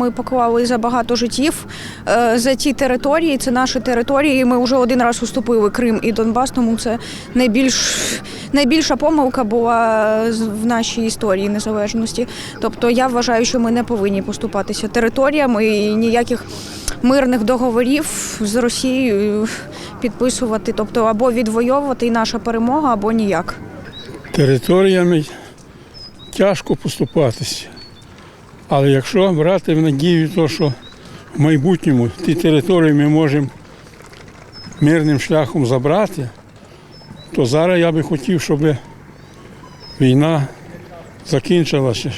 ми поклали за багато життів е, за ті території. Це наші території. Ми вже один раз уступили Крим і Донбас, тому це найбільш найбільша помилка була в нашій історії незалежності. Тобто я вважаю, що ми не повинні поступатися територіями і ніяких мирних договорів з Росією підписувати. Тобто або відвоювати і наша перемога, або ніяк. територіями тяжко поступатися. Але якщо брати в надію, то, що в майбутньому ті території ми можемо мирним шляхом забрати, то зараз я би хотів, щоб війна закінчилася,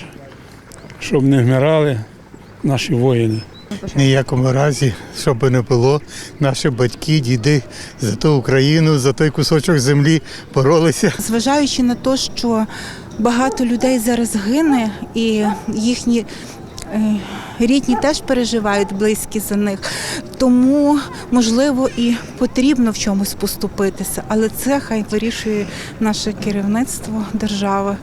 щоб не вмирали наші воїни. Ніякому разі, щоб би не було, наші батьки, діди за ту Україну, за той кусочок землі боролися. Зважаючи на те, що багато людей зараз гине, і їхні е, рідні теж переживають близькі за них, тому можливо і потрібно в чомусь поступитися, але це хай вирішує наше керівництво держави.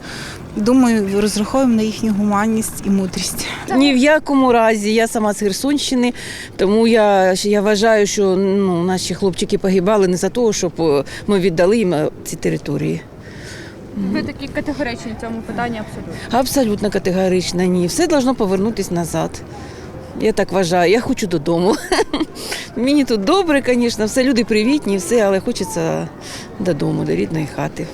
Думаю, розраховуємо на їхню гуманність і мудрість. Ні в якому разі. Я сама з Херсонщини, тому я, я вважаю, що ну, наші хлопчики погибали не за того, щоб е, ми віддали їм е, ці території. Ви такі категоричні в цьому питанні абсолютно. Абсолютно категорично ні. Все должно повернутися назад. Я так вважаю. Я хочу додому. Мені тут добре, звісно, все люди привітні, все, але хочеться додому, до рідної хати.